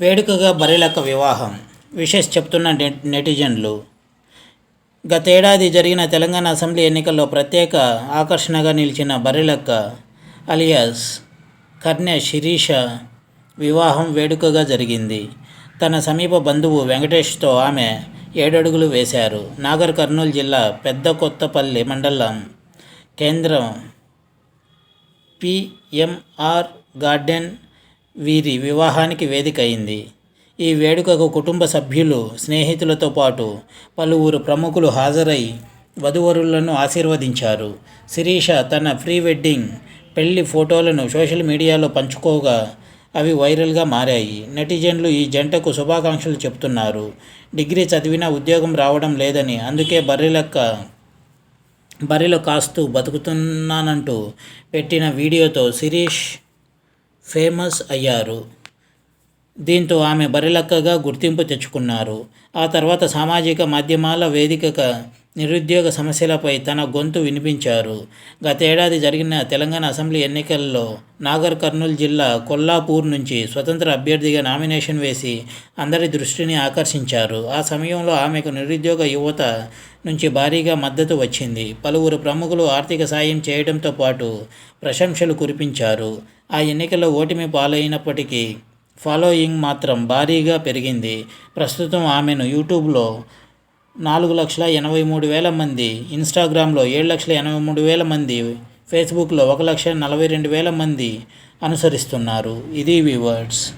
వేడుకగా బరిలక్క వివాహం. విశేష్ చెప్తున్న నెటిజన్లు. గతేడాది జరిగిన తెలంగాణ అసెంబ్లీ ఎన్నికల్లో ప్రత్యేక ఆకర్షణగా నిలిచిన బర్రెలక్క అలియాస్ కర్ణె శిరీష వివాహం వేడుకగా జరిగింది. తన సమీప బంధువు వెంకటేష్తో ఆమె ఏడడుగులు వేశారు. నాగర్ కర్నూలు జిల్లా పెద్ద కొత్తపల్లి మండలం కేంద్రం పిఎంఆర్ గార్డెన్ వీరి వివాహానికి వేదిక అయింది ఈ వేడుకకు కుటుంబ సభ్యులు స్నేహితులతో పాటు పలువురు ప్రముఖులు హాజరై వధువరులను ఆశీర్వదించారు. శిరీష తన ప్రీ వెడ్డింగ్ పెళ్ళి ఫోటోలను సోషల్ మీడియాలో పంచుకోగా అవి వైరల్గా మారాయి. నెటిజన్లు ఈ జంటకు శుభాకాంక్షలు చెప్తున్నారు. డిగ్రీ చదివినా ఉద్యోగం రావడం లేదని అందుకే బర్రెలక్క బరిలో కాస్తూ బతుకుతున్నానంటూ పెట్టిన వీడియోతో శిరీష్ ఫేమస్ అయ్యారు. దీంతో ఆమె బరిలక్కగా గుర్తింపు తెచ్చుకున్నారు. ఆ తర్వాత సామాజిక మాధ్యమాల వేదికగా నిరుద్యోగ సమస్యలపై తన గొంతు వినిపించారు. గతేడాది జరిగిన తెలంగాణ అసెంబ్లీ ఎన్నికల్లో నాగర్ కర్నూలు జిల్లా కొల్లాపూర్ నుంచి స్వతంత్ర అభ్యర్థిగా నామినేషన్ వేసి అందరి దృష్టిని ఆకర్షించారు. ఆ సమయంలో ఆమెకు నిరుద్యోగ యువత నుంచి భారీగా మద్దతు వచ్చింది. పలువురు ప్రముఖులు ఆర్థిక సాయం చేయడంతో పాటు ప్రశంసలు కురిపించారు. ఆ ఎన్నికల్లో ఓటమి పాలైనప్పటికీ ఫాలోయింగ్ మాత్రం భారీగా పెరిగింది. ప్రస్తుతం ఆమెను యూట్యూబ్లో నాలుగు లక్షల ఎనభై మూడు వేల మంది ఇన్స్టాగ్రామ్లో ఏడు లక్షల ఎనభై మూడు వేల మంది ఫేస్బుక్లో ఒక లక్ష నలభై రెండు వేల మంది అనుసరిస్తున్నారు. ఇది వివర్డ్స్